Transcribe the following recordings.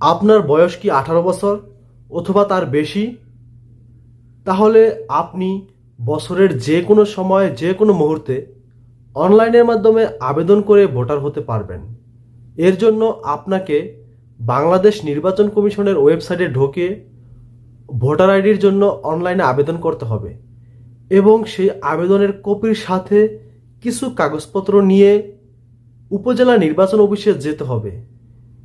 আপনার বয়স কি আঠারো বছর অথবা তার বেশি? তাহলে আপনি বছরের যে কোনো সময়, যে কোনো মুহূর্তে অনলাইনের মাধ্যমে আবেদন করে ভোটার হতে পারবেন। এর জন্য আপনাকে বাংলাদেশ নির্বাচন কমিশনের ওয়েবসাইটে ঢোকে ভোটার আইডির জন্য অনলাইনে আবেদন করতে হবে এবং সেই আবেদনের কপির সাথে কিছু কাগজপত্র নিয়ে উপজেলা নির্বাচন অফিসে যেতে হবে।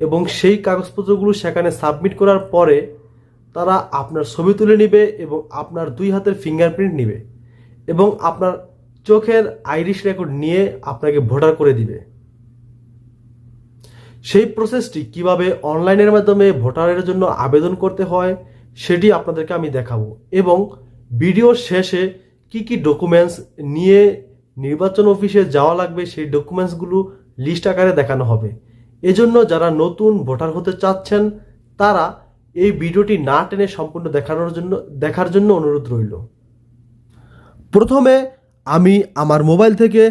এবং সেই কাগজপত্রগুলো সেখানে সাবমিট করার পরে তারা আপনার ছবি তুলে নেবে এবং আপনার দুই হাতের ফিঙ্গারপ্রিন্ট নেবে এবং আপনার চোখের আইরিশ রেকর্ড নিয়ে আপনাকে ভোটার করে দিবে। সেই প্রসেসটি কীভাবে অনলাইনের মাধ্যমে ভোটারের জন্য আবেদন করতে হয়, সেটি আপনাদেরকে আমি দেখাবো এবং ভিডিওর শেষে কি কি ডকুমেন্টস নিয়ে নির্বাচন অফিসে যাওয়া লাগবে, সেই ডকুমেন্টসগুলো লিস্ট আকারে দেখানো হবে। এজন্য যারা নতুন ভোটার হতে চাচ্ছেন, তারা এই ভিডিওটি না টেনে সম্পূর্ণ দেখানোর জন্য, দেখার জন্য অনুরোধ রইল। প্রথমে আমি আমার মোবাইল থেকে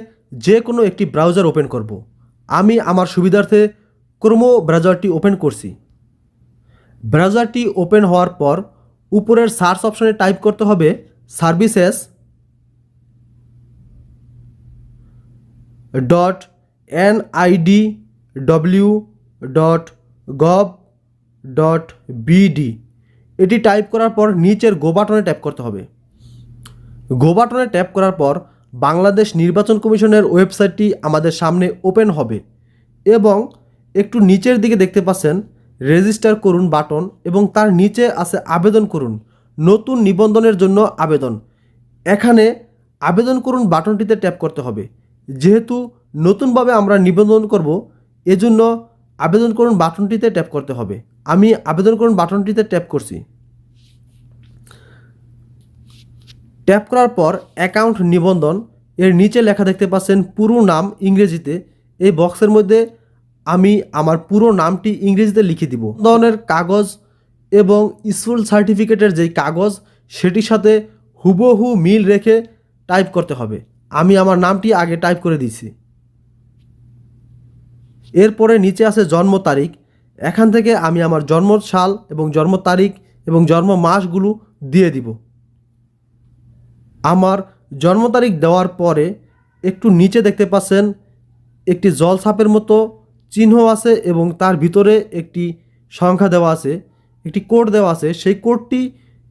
যে কোনো একটি ব্রাউজার ওপেন করব। আমি আমার সুবিধার্থে ক্রোমো ব্রাউজারটি ওপেন করছি। ব্রাউজারটি ওপেন হওয়ার পর উপরের সার্চ অপশনে টাইপ করতে হবে services dot N ID W dot gov dot BD এটি টাইপ করার পর নিচের গো বাটনে ট্যাপ করতে হবে। গো বাটনে ট্যাপ করার পর বাংলাদেশ নির্বাচন কমিশনের ওয়েবসাইটটি আমাদের সামনে ওপেন হবে এবং একটু নিচের দিকে দেখতে পাচ্ছেন রেজিস্টার করুন বাটন এবং তার নিচে আছে আবেদন করুন, নতুন নিবন্ধনের জন্য আবেদন। এখানে আবেদন করুন বাটনটিতে ট্যাপ করতে হবে। যেহেতু নতুনভাবে আমরা নিবন্ধন করব এজন্য আবেদন করুন বাটনটিতে ট্যাপ করতে হবে। আমি আবেদন করুন বাটনটিতে ট্যাপ করছি। ট্যাপ করার পর অ্যাকাউন্ট নিবন্ধন, এর নিচে লেখা দেখতে পাচ্ছেন পুরো নাম ইংরেজিতে। এই বক্সের মধ্যে আমি আমার পুরো নামটি ইংরেজিতে লিখে দিব। ধরনের কাগজ এবং স্কুল সার্টিফিকেটের যেই কাগজ, সেটির সাথে হুবহু মিল রেখে টাইপ করতে হবে। আমি আমার নামটি আগে টাইপ করে দিয়েছি। এরপরে নিচে আছে জন্ম তারিখ। এখান থেকে আমি আমার জন্ম সাল এবং জন্ম তারিখ এবং জন্ম মাসগুলো দিয়ে দিব। আমার জন্ম তারিখ দেওয়ার পরে একটু নিচে দেখতে পাচ্ছেন, একটি জল ছাপের মতো চিহ্ন আছে এবং তার ভিতরে একটি সংখ্যা দেওয়া আছে, একটি কোড দেওয়া আছে। সেই কোডটি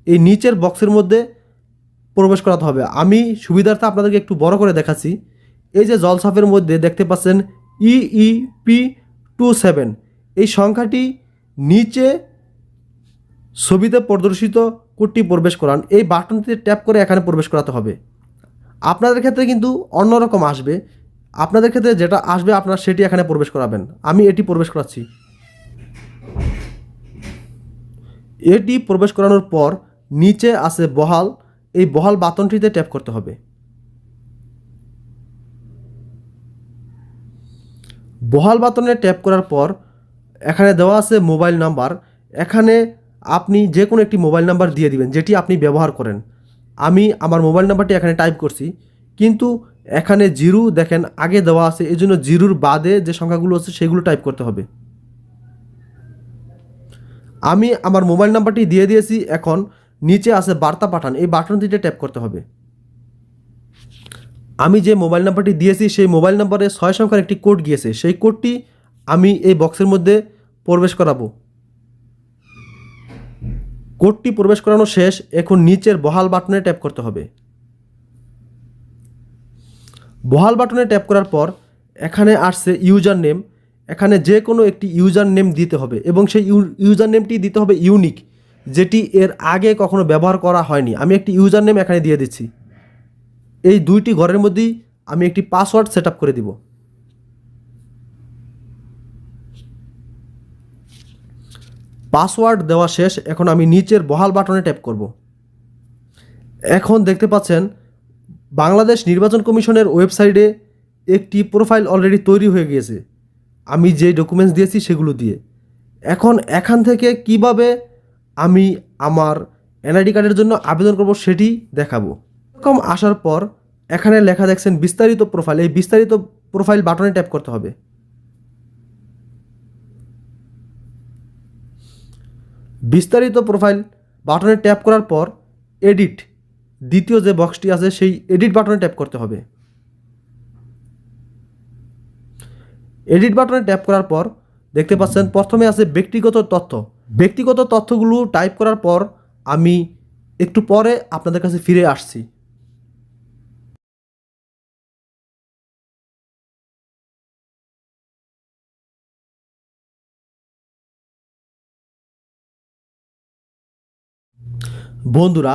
এই নিচের বক্সের মধ্যে প্রবেশ করাতে হবে। আমি সুবিধার্থে আপনাদেরকে একটু বড় করে দেখাচ্ছি। এই যে জলসাপের মধ্যে দেখতে পাচ্ছেন ইই পি টু সেভেন এই সংখ্যাটি নিচে ছবিতে প্রদর্শিত কোডটি প্রবেশ করান। এই বাটনটিতে ট্যাপ করে এখানে প্রবেশ করাতে হবে। আপনাদের ক্ষেত্রে কিন্তু অন্যরকম আসবে। আপনাদের ক্ষেত্রে যেটা আসবে আপনারা সেটি এখানে প্রবেশ করাবেন। আমি এটি প্রবেশ করাচ্ছি। এটি প্রবেশ করানোর পর নিচে আছে বহাল। এই বহাল বাটনটিতে ট্যাপ করতে হবে। বহাল বাতনে ট্যাপ করার পর এখানে দেওয়া আছে মোবাইল নাম্বার। এখানে আপনি যে কোনো একটি মোবাইল নাম্বার দিয়ে দিবেন, যেটি আপনি ব্যবহার করেন। আমি আমার মোবাইল নাম্বারটি এখানে টাইপ করছি। কিন্তু এখানে জিরো দেখেন, আগে দেওয়া আছে। এই জন্য জিরোর বাদে যে সংখ্যাগুলো আছে, সেগুলো টাইপ করতে হবে। আমি আমার মোবাইল নাম্বারটি দিয়ে দিয়েছি। এখন নিচে আছে বার্তা পাঠান। এই বাটনটিতে ট্যাপ করতে হবে। আমি যে মোবাইল নাম্বারটি দিয়েছি, সেই মোবাইল নাম্বারে ছয় সংখ্যার একটি কোড গিয়েছে। সেই কোডটি আমি এই বক্সের মধ্যে প্রবেশ করাবো। কোডটি প্রবেশ করানো শেষ, এখন নিচের বহাল বাটনে ট্যাপ করতে হবে। বহাল বাটনে ট্যাপ করার পর এখানে আসছে ইউজার নেম। এখানে যে কোনো একটি ইউজার নেম দিতে হবে এবং সেই ইউজার নেমটি দিতে হবে ইউনিক, যেটি এর আগে কখনো ব্যবহার করা হয়নি। আমি একটি ইউজার নেম এখানে দিয়ে দিচ্ছি। এই দুইটি ঘরের মধ্যেই আমি একটি পাসওয়ার্ড সেট করে দিব। পাসওয়ার্ড দেওয়া শেষ, এখন আমি নিচের বহাল বাটনে ট্যাপ করব। এখন দেখতে পাচ্ছেন, বাংলাদেশ নির্বাচন কমিশনের ওয়েবসাইটে একটি প্রোফাইল অলরেডি তৈরি হয়ে গিয়েছে। আমি যে ডকুমেন্টস দিয়েছি সেগুলো দিয়ে। এখন এখান থেকে কীভাবে আমি আমার এনআইডি কার্ডের জন্য আবেদন করব সেটি দেখাবো। এরকম আসার পর, এখানে লেখা দেখছেন বিস্তারিত প্রোফাইল এই বিস্তারিত প্রোফাইল বাটনে ট্যাপ করতে হবে। বিস্তারিত প্রোফাইল বাটনে ট্যাপ করার পর এডিট দ্বিতীয় যে বক্সটি আছে, সেই এডিট বাটনে ট্যাপ করতে হবে। এডিট বাটনে ট্যাপ করার পর, দেখতে পাচ্ছেন প্রথমে আছে ব্যক্তিগত তথ্য। ব্যক্তিগত তথ্যগুলো টাইপ করার পর, আমি একটু পরে আপনাদের কাছে ফিরে আসছি। বন্ধুরা,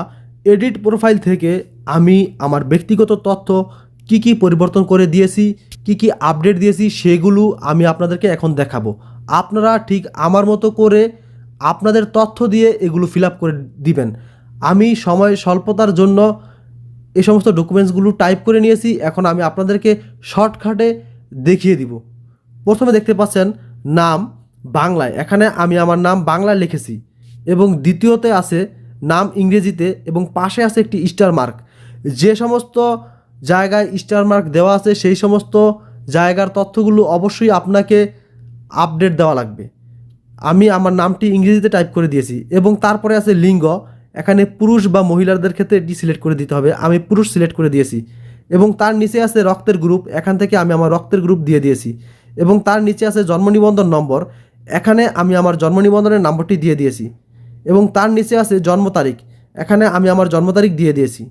এডিট প্রোফাইল থেকে আমি আমার ব্যক্তিগত তথ্য কি কি পরিবর্তন করে দিয়েছি, কি কি আপডেট দিয়েছি সেগুলো আমি আপনাদেরকে এখন দেখাবো। আপনারা ঠিক আমার মতো করে আপনাদের তথ্য দিয়ে এগুলো ফিল করে দিবেন। আমি সময় স্বল্পতার জন্য এই সমস্ত ডকুমেন্টসগুলো টাইপ করে নিয়েছি, এখন আমি আপনাদেরকে শর্টকাটে দেখিয়ে দিব। প্রথমে দেখতে পাচ্ছেন নাম বাংলায়। এখানে আমি আমার নাম বাংলায় লিখেছি এবং দ্বিতীয়তে আছে নাম ইংরেজিতে এবং পাশে আছে একটি স্টার মার্ক। যে সমস্ত জায়গায় স্টার মার্ক দেওয়া আছে, সেই সমস্ত জায়গার তথ্যগুলো অবশ্যই আপনাকে আপডেট দেওয়া লাগবে। আমি আমার নামটি ইংরেজিতে টাইপ করে দিয়েছি এবং তারপরে আছে লিঙ্গ। এখানে পুরুষ বা মহিলাদের ক্ষেত্রে এটি সিলেক্ট করে দিতে হবে। আমি পুরুষ সিলেক্ট করে দিয়েছি এবং তার নিচে আছে রক্তের গ্রুপ। এখান থেকে আমি আমার রক্তের গ্রুপ দিয়ে দিয়েছি এবং তার নিচে আছে জন্ম নিবন্ধন নম্বর। এখানে আমি আমার জন্ম নিবন্ধনের নম্বরটি দিয়ে দিয়েছি। এবং তার নিচে আছে জন্ম তারিখ। এখানে আমি আমার জন্ম তারিখ দিয়ে দিয়েছি।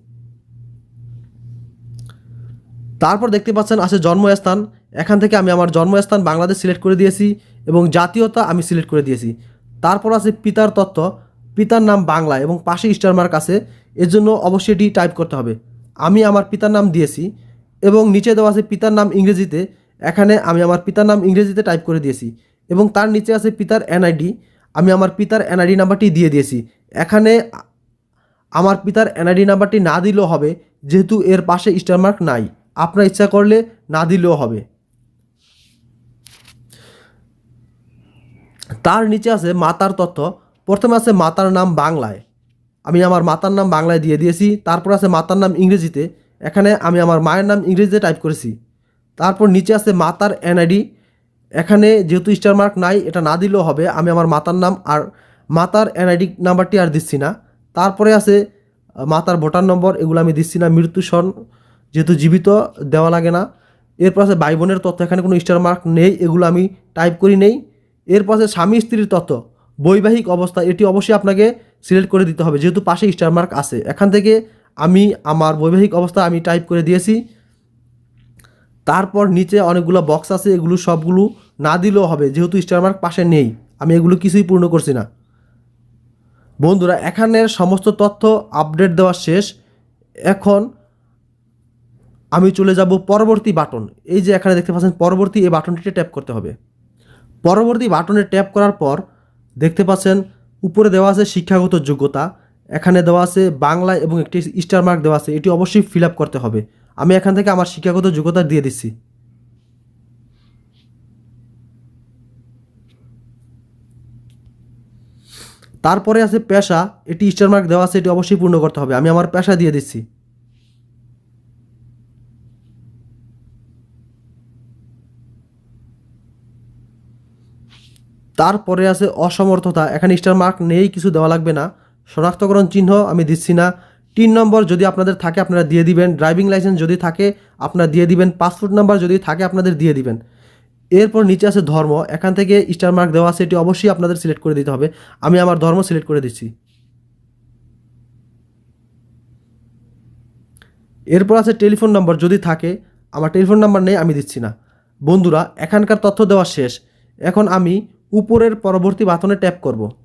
তারপর দেখতে পাচ্ছেন আছে জন্মস্থান। এখান থেকে আমি আমার জন্মস্থান বাংলাদেশ সিলেক্ট করে দিয়েছি এবং জাতীয়তা আমি সিলেক্ট করে দিয়েছি। তারপর আছে পিতার তথ্য পিতার নাম বাংলা এবং পাশে স্টার মার্ক আছে। এর জন্য অবশ্যই এটি টাইপ করতে হবে। আমি আমার পিতার নাম দিয়েছি এবং নিচে দেওয়া আছে পিতার নাম ইংরেজিতে। এখানে আমি আমার পিতার নাম ইংরেজিতে টাইপ করে দিয়েছি এবং তার নিচে আছে পিতার এনআইডি আমি আমার পিতার এনআইডি নাম্বারটি দিয়ে দিয়েছি। এখানে আমার পিতার এনআইডি নাম্বারটি না দিলেও হবে, যেহেতু এর পাশে স্টার মার্ক নাই। আপনার ইচ্ছা করলে না দিলেও হবে। তার নিচে আছে মাতার তথ্য। প্রথমে আছে মাতার নাম বাংলায়। আমি আমার মাতার নাম বাংলায় দিয়ে দিয়েছি। তারপর আছে মাতার নাম ইংরেজিতে। এখানে আমি আমার মায়ের নাম ইংরেজিতে টাইপ করেছি। তারপর নিচে আছে মাতার এনআইডি। এখানে যেহেতু স্টার মার্ক নাই, এটা না দিলেও হবে। আমি আমার মাতার নাম আর মাতার এনআইডি নাম্বারটি আর দিচ্ছি না। তারপরে আছে মাতার ভোটার নম্বর এগুলো আমি দিচ্ছি না। মৃত্যু সন যেহেতু জীবিত, দেওয়া লাগে না। এরপর আছে ভাই বোনের তথ্য, এখানে কোনো স্টার মার্ক নেই, এগুলো আমি টাইপ করি নেই। এরপর আছে স্বামী স্ত্রীর তথ্য, বৈবাহিক অবস্থা, এটি অবশ্যই আপনাকে সিলেক্ট করে দিতে হবে, যেহেতু পাশে স্টার মার্ক আছে। এখান থেকে আমি আমার বৈবাহিক অবস্থা আমি টাইপ করে দিয়েছি। তারপর নিচে অনেকগুলো বক্স আছে, এগুলো সবগুলো না দিলেও হবে, যেহেতু স্টারমার্ক পাশে নেই। আমি এগুলো কিছুই পূর্ণ করছি না। বন্ধুরা, এখানের সমস্ত তথ্য আপডেট দেওয়া শেষ। এখন আমি চলে যাব পরবর্তী বাটন এই যে এখানে দেখতে পাচ্ছেন, পরবর্তী এই বাটনটিতে ট্যাপ করতে হবে। পরবর্তী বাটনে ট্যাপ করার পর দেখতে পাচ্ছেন, উপরে দেওয়া আছে শিক্ষাগত যোগ্যতা। এখানে দেওয়া আছে বাংলা এবং একটি স্টার মার্ক দেওয়া আছে। এটি অবশ্যই ফিল করতে হবে। আমি এখান থেকে আমার শিক্ষাগত যোগ্যতা দিয়ে দিচ্ছি। তারপরে আছে পেশা, এটি স্টার মার্ক দেওয়া আছে, এটি অবশ্যই পূর্ণ করতে হবে। আমি আমার পেশা দিয়ে দিচ্ছি। তারপরে আছে অসমর্থতা। এখানে স্টার মার্ক নেই, কিছু দেওয়া লাগবে না। শনাক্তকরণ চিহ্ন আমি দিচ্ছি না। তিন নম্বর যদি আপনাদের থাকে, আপনারা দিয়ে দিবেন। ড্রাইভিং লাইসেন্স যদি থাকে, আপনারা দিয়ে দিবেন। পাসপোর্ট নাম্বার যদি থাকে, আপনাদের দিয়ে দিবেন। এরপর নিচে আছে ধর্ম। এখান থেকে স্টার মার্ক দেওয়া আছে, এটি অবশ্যই আপনাদের সিলেক্ট করে দিতে হবে। আমি আমার ধর্ম সিলেক্ট করে দিচ্ছি। এরপর আছে টেলিফোন নম্বর যদি থাকে, আমার টেলিফোন নাম্বার নেই, আমি দিচ্ছি না। বন্ধুরা, এখানকার তথ্য দেওয়া শেষ। এখন আমি উপরের পরবর্তী বাতনে ট্যাপ করব।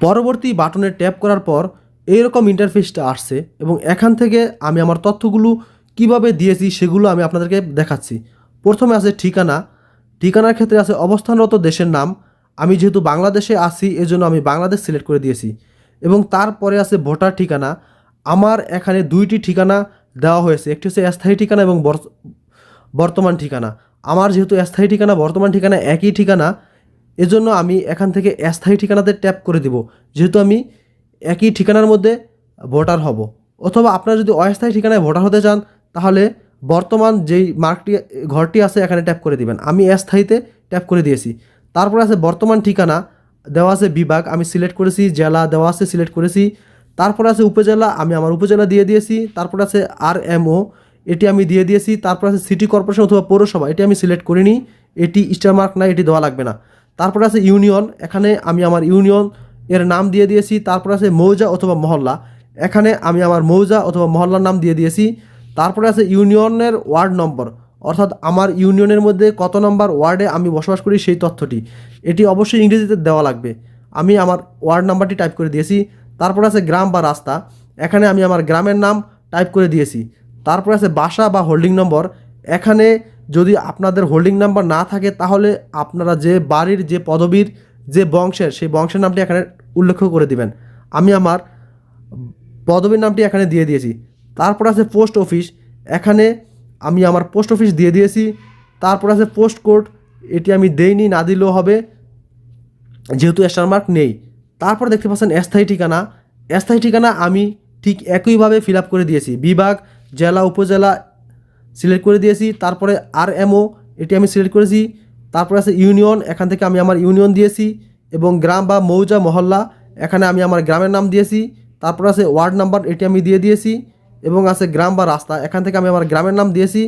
পরবর্তী বাটনে ট্যাপ করার পর এইরকম ইন্টারফেসটা আসছে এবং এখান থেকে আমি আমার তথ্যগুলো কীভাবে দিয়েছি সেগুলো আমি আপনাদেরকে দেখাচ্ছি। প্রথমে আছে ঠিকানা। ঠিকানার ক্ষেত্রে আছে অবস্থানরত দেশের নাম। আমি যেহেতু বাংলাদেশে আছি, এজন্য আমি বাংলাদেশ সিলেক্ট করে দিয়েছি। এবং তারপরে আছে ভোটার ঠিকানা। আমার এখানে দুইটি ঠিকানা দেওয়া হয়েছে। একটি হচ্ছে স্থায়ী ঠিকানা এবং বর- বর্তমান ঠিকানা। আমার যেহেতু স্থায়ী ঠিকানা, বর্তমান ঠিকানা একই ঠিকানা এজন্য আমি এখান থেকে স্থায়ী ঠিকানাতে ট্যাপ করে দিব। যেহেতু আমি একই ঠিকানার মধ্যে ভোটার হব। অথবা আপনারা যদি অস্থায়ী ঠিকানায় ভোটার হতে চান, তাহলে বর্তমান যেই মার্কটি, ঘরটি আছে, এখানে ট্যাপ করে দিবেন। আমি স্থায়ীতে ট্যাপ করে দিয়েছি। তারপরে আছে বর্তমান ঠিকানা, দেওয়া আছে বিভাগ, আমি সিলেক্ট করেছি, জেলা দেওয়া আছে, সিলেক্ট করেছি। তারপরে আছে উপজেলা, আমি আমার উপজেলা দিয়ে দিয়েছি। তারপর আছে আর এমও এটি আমি দিয়ে দিয়েছি। তারপর আছে সিটি কর্পোরেশন অথবা পৌরসভা, এটি আমি সিলেক্ট করিনি। এটি স্টার মার্ক না এটি দেওয়া লাগবে না। তারপরে আছে ইউনিয়ন, এখানে আমি আমার ইউনিয়ন এর নাম দিয়ে দিয়েছি, তারপরে আছে মৌজা অথবা মহল্লা, এখানে আমি আমার মৌজা অথবা মহল্লার নাম দিয়ে দিয়েছি, তারপরে আছে ইউনিয়নের ওয়ার্ড নম্বর, অর্থাৎ আমার ইউনিয়নের মধ্যে কত নম্বর ওয়ার্ডে আমি বসবাস করি সেই তথ্যটি, এটি অবশ্যই ইংরেজিতে দেওয়া লাগবে, আমি আমার ওয়ার্ড নাম্বারটি টাইপ করে দিয়েছি, তারপর আছে গ্রাম বা রাস্তা, এখানে আমি আমার গ্রামের নাম টাইপ করে দিয়েছি, তারপর আছে বাসা বা হোল্ডিং নম্বর, এখানে যদি আপনাদের হোল্ডিং নাম্বার না থাকে, তাহলে আপনারা যে বাড়ির যে পদবীর যে বংশের, সেই বংশের নামটি এখানে উল্লেখ করে দিবেন। আমি আমার পদবীর নামটি এখানে দিয়ে দিয়েছি। তারপর আছে পোস্ট অফিস এখানে আমি আমার পোস্ট অফিস দিয়ে দিয়েছি। তারপর আছে পোস্ট কোড এটি আমি দেইনি, না দিলেও হবে। যেহেতু মার্ক নেই। তারপর দেখতে পাচ্ছেন স্থায়ী ঠিকানা। স্থায়ী ঠিকানা আমি ঠিক একইভাবে ফিল করে দিয়েছি। বিভাগ, জেলা, উপজেলা সিলেক্ট করে দিয়েছি, তারপরে আর এমও এটি আমি সিলেক্ট করেছি, তারপরে আছে ইউনিয়ন, এখান থেকে আমি আমার ইউনিয়ন দিয়েছি, এবং গ্রাম বা মৌজা মহল্লা, এখানে আমি আমার গ্রামের নাম দিয়েছি, তারপর আছে ওয়ার্ড নাম্বার, এটি আমি দিয়ে দিয়েছি, এবং আছে গ্রাম বা রাস্তা, এখান থেকে আমি আমার গ্রামের নাম দিয়েছি,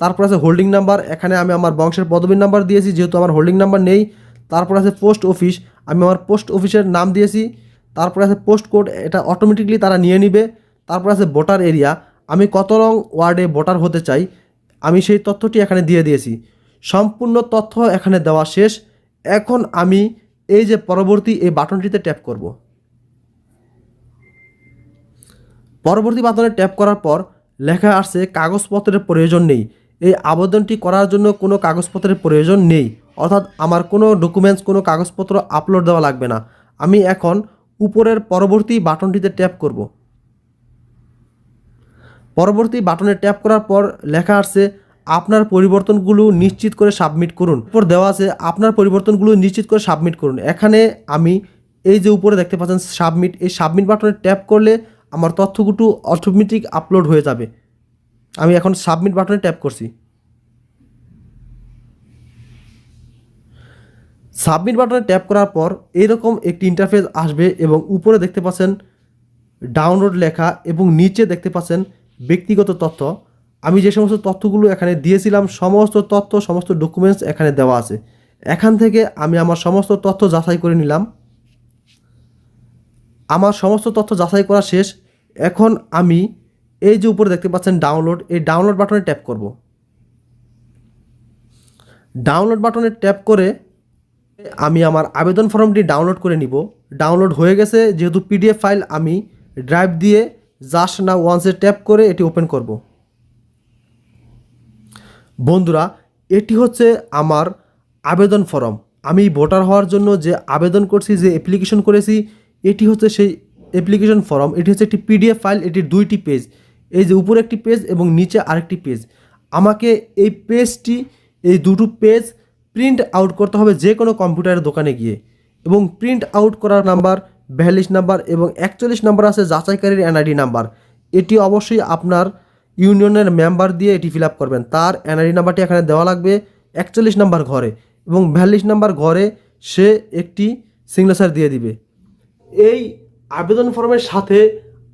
তারপর আছে হোল্ডিং নাম্বার, এখানে আমি আমার বংশের পদবীর নাম্বার দিয়েছি, যেহেতু আমার হোল্ডিং নাম্বার নেই, তারপর আছে পোস্ট অফিস, আমি আমার পোস্ট অফিসের নাম দিয়েছি, তারপর আছে পোস্ট কোড, এটা অটোমেটিকলি তারা নিয়ে নিবে, তারপর আছে ভোটার এরিয়া আমি কত রং ওয়ার্ডে ভোটার হতে চাই, আমি সেই তথ্যটি এখানে দিয়ে দিয়েছি। সম্পূর্ণ তথ্য এখানে দেওয়া শেষ। এখন আমি এই যে পরবর্তী এই বাটনটিতে ট্যাপ করব। পরবর্তী বাটনে ট্যাপ করার পর লেখা আসছে, কাগজপত্রের প্রয়োজন নেই। এই আবেদনটি করার জন্য কোনো কাগজপত্রের প্রয়োজন নেই। অর্থাৎ আমার কোনো ডকুমেন্টস, কোনো কাগজপত্র আপলোড দেওয়া লাগবে না। আমি এখন উপরের পরবর্তী বাটনটিতে ট্যাপ করব। পরবর্তী বাটনে ট্যাপ করার পর লেখা আসছে, আপনার পরিবর্তনগুলো নিশ্চিত করে সাবমিট করুন। উপর দেওয়া আছে, আপনার পরিবর্তনগুলো নিশ্চিত করে সাবমিট করুন। এখানে আমি এই যে উপরে দেখতে পাচ্ছেন সাবমিট, এই সাবমিট বাটনে ট্যাপ করলে আমার তথ্যগুলো অটোমেটিক আপলোড হয়ে যাবে। আমি এখন সাবমিট বাটনে ট্যাপ করছি। সাবমিট বাটনে ট্যাপ করার পর এইরকম একটি ইন্টারফেস আসবে এবং উপরে দেখতে পাচ্ছেন ডাউনলোড লেখা এবং নিচে দেখতে পাচ্ছেন ব্যক্তিগত তথ্য, আমি যে সমস্ত তথ্যগুলো এখানে দিয়েছিলাম, সমস্ত তথ্য, সমস্ত ডকুমেন্টস এখানে দেওয়া আছে। এখান থেকে আমি আমার সমস্ত তথ্য যাচাই করে নিলাম। আমার সমস্ত তথ্য যাচাই করা শেষ। এখন আমি এই যে উপরে দেখতে পাচ্ছেন ডাউনলোড এই ডাউনলোড বাটনে ট্যাপ করব। ডাউনলোড বাটনে ট্যাপ করে আমি আমার আবেদন ফর্মটি ডাউনলোড করে নিব। ডাউনলোড হয়ে গেছে, যেহেতু পিডিএফ ফাইল আমি ড্রাইভ দিয়ে জাস্ট না ওয়ান্সে ট্যাপ করে এটি ওপেন করব। বন্ধুরা, এটি হচ্ছে আমার আবেদন ফর্ম আমি ভোটার হওয়ার জন্য যে আবেদন করছি, যে অ্যাপ্লিকেশন করেছি, এটি হচ্ছে সেই অ্যাপ্লিকেশন ফর্ম এটি হচ্ছে একটি পিডিএফ ফাইল এটির দুইটি পেজ এই যে উপরে একটি পেজ এবং নিচে আরেকটি পেজ আমাকে এই পেজটি এই দুটো পেজ প্রিন্ট আউট করতে হবে যে কোনো কম্পিউটারের দোকানে গিয়ে। এবং প্রিন্ট আউট করার নাম্বার বিয়াল্লিশ নাম্বার এবং একচল্লিশ নাম্বার আছে যাচাইকারীর এনআইডি নাম্বার। এটি অবশ্যই আপনার ইউনিয়নের মেম্বার দিয়ে এটি ফিল করবেন। তার এনআইডি নাম্বারটি এখানে দেওয়া লাগবে একচল্লিশ নাম্বার ঘরে এবং বিয়াল্লিশ নাম্বার ঘরে সে একটি সিগনেচার দিয়ে দিবে। এই আবেদন ফর্মের সাথে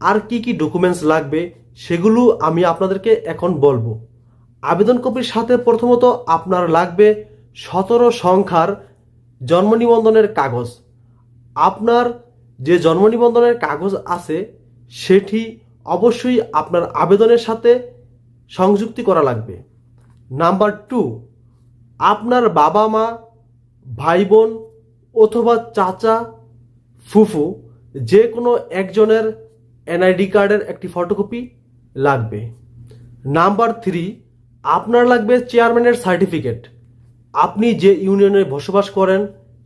আর কি কি ডকুমেন্টস লাগবে সেগুলো আমি আপনাদেরকে এখন বলব। আবেদন কপির সাথে প্রথমত আপনার লাগবে সতেরো সংখ্যার জন্ম নিবন্ধনের কাগজ। আপনার যে জন্ম নিবন্ধনের কাগজ আছে, সেটি অবশ্যই আপনার আবেদনের সাথে সংযুক্তি করা লাগবে। নাম্বার টু, আপনার বাবা মা, ভাই বোন অথবা চাচা, ফুফু, যে কোনো একজনের এনআইডি কার্ডের একটি ফটোকপি লাগবে। নাম্বার থ্রি, আপনার লাগবে চেয়ারম্যানের সার্টিফিকেট। আপনি যে ইউনিয়নে বসবাস করেন,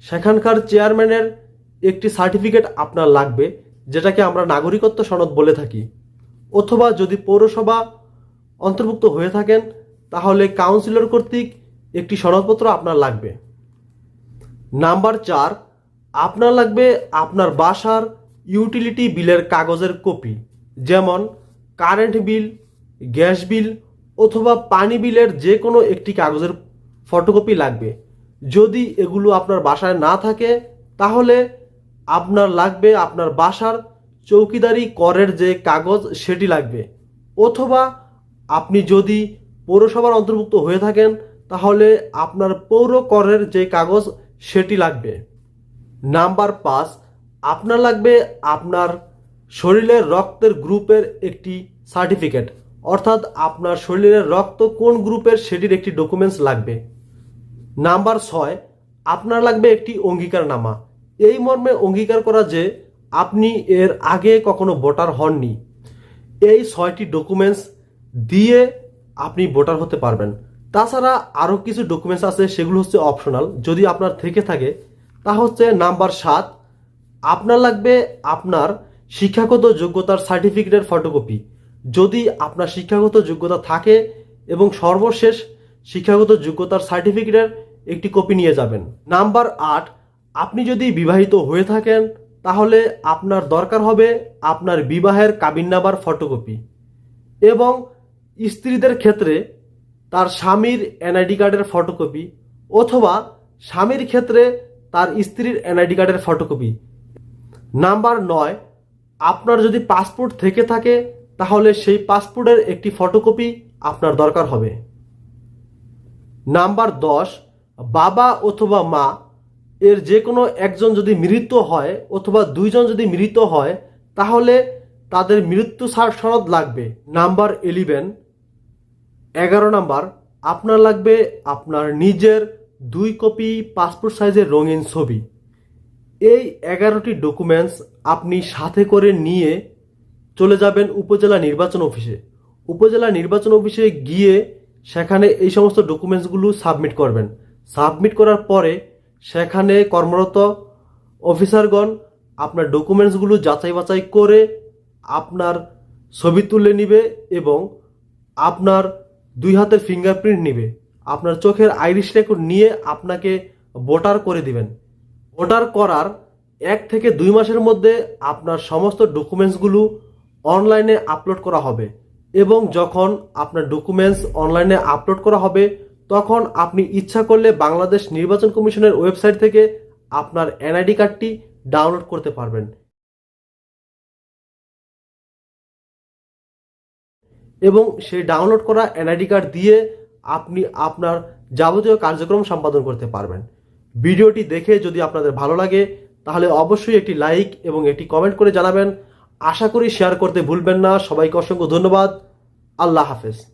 সেখানকার চেয়ারম্যানের একটি সার্টিফিকেট আপনার লাগবে, যেটাকে আমরা নাগরিকত্ব সনদ বলে থাকি। অথবা যদি পৌরসভা অন্তর্ভুক্ত হয়ে থাকেন, তাহলে কাউন্সিলর কর্তৃক একটি সনদপত্র আপনার লাগবে। নাম্বার চার, আপনার লাগবে আপনার বাসার ইউটিলিটি বিলের কাগজের কপি, যেমন কারেন্ট বিল, গ্যাস বিল, অথবা পানি বিলের যে কোনো একটি কাগজের ফটোকপি লাগবে। যদি এগুলো আপনার বাসায় না থাকে, তাহলে আপনার লাগবে আপনার বাসার চৌকিদারি করের যে কাগজ, সেটি লাগবে। অথবা আপনি যদি পৌরসভার অন্তর্ভুক্ত হয়ে থাকেন, তাহলে আপনার পৌর করের যে কাগজ, সেটি লাগবে। নাম্বার পাঁচ, আপনার লাগবে আপনার শরীরের রক্তের গ্রুপের একটি সার্টিফিকেট। অর্থাৎ আপনার শরীরের রক্ত কোন গ্রুপের, সেটির একটি ডকুমেন্টস লাগবে। নাম্বার ছয়, আপনার লাগবে একটি অঙ্গীকারনামা। এই মর্মে অঙ্গীকার করা যে আপনি এর আগে কখনো ভোটার হননি। এই ছয়টি ডকুমেন্টস দিয়ে আপনি ভোটার হতে পারবেন। তাছাড়া আরও কিছু ডকুমেন্টস আছে, সেগুলো হচ্ছে অপশনাল যদি আপনার থেকে থাকে, তা হচ্ছে নাম্বার সাত, আপনার লাগবে আপনার শিক্ষাগত যোগ্যতার সার্টিফিকেটের ফটোকপি যদি আপনার শিক্ষাগত যোগ্যতা থাকে এবং সর্বশেষ শিক্ষাগত যোগ্যতার সার্টিফিকেটের একটি কপি নিয়ে যাবেন। নাম্বার আট আপনি যদি বিবাহিত হয়ে থাকেন, তাহলে আপনার দরকার হবে আপনার বিবাহের কাবিননামার ফটোকপি। এবং স্ত্রীদের ক্ষেত্রে তার স্বামীর এনআইডি কার্ডের ফটোকপি অথবা স্বামীর ক্ষেত্রে তার স্ত্রীর এনআইডি কার্ডের ফটোকপি। নাম্বার নয়, আপনার যদি পাসপোর্ট থেকে থাকে, তাহলে সেই পাসপোর্টের একটি ফটোকপি আপনার দরকার হবে। নাম্বার দশ, বাবা অথবা মা এর যে কোনো একজন যদি মৃত হয় অথবা দুইজন যদি মৃত হয়, তাহলে তাদের মৃত্যু সনদ লাগবে। নাম্বার ইলেভেন এগারো নাম্বার, আপনার লাগবে আপনার নিজের দুই কপি পাসপোর্ট সাইজের রঙিন ছবি। এই এগারোটি ডকুমেন্টস আপনি সাথে করে নিয়ে চলে যাবেন উপজেলা নির্বাচন অফিসে। উপজেলা নির্বাচন অফিসে গিয়ে সেখানে এই সমস্ত ডকুমেন্টসগুলো সাবমিট করবেন। সাবমিট করার পরে সেখানে কর্মরত অফিসারগণ আপনার ডকুমেন্টসগুলো যাচাই বাছাই করে আপনার ছবি তুলে নিবে এবং আপনার দুই হাতের ফিঙ্গারপ্রিন্ট নিবে। আপনার চোখের আইরিশ রেকর্ড নিয়ে আপনাকে ভোটার করে দিবেন। ভোটার করার এক থেকে দুই মাসের মধ্যে আপনার সমস্ত ডকুমেন্টসগুলো অনলাইনে আপলোড করা হবে এবং যখন আপনার ডকুমেন্টস অনলাইনে আপলোড করা হবে তখন আপনি ইচ্ছা করলে বাংলাদেশ নির্বাচন কমিশনের ওয়েবসাইট থেকে আপনার এনআইডি কার্ডটি ডাউনলোড করতে পারবেন। এবং সেই ডাউনলোড করা এনআইডি কার্ড দিয়ে আপনি আপনার যাবতীয় কার্যক্রম সম্পাদন করতে পারবেন। ভিডিওটি দেখে যদি আপনাদের ভালো লাগে, তাহলে অবশ্যই একটি লাইক এবং একটি কমেন্ট করে জানাবেন। আশা করি শেয়ার করতে ভুলবেন না। সবাইকে অসংখ্য ধন্যবাদ। আল্লাহ হাফেজ।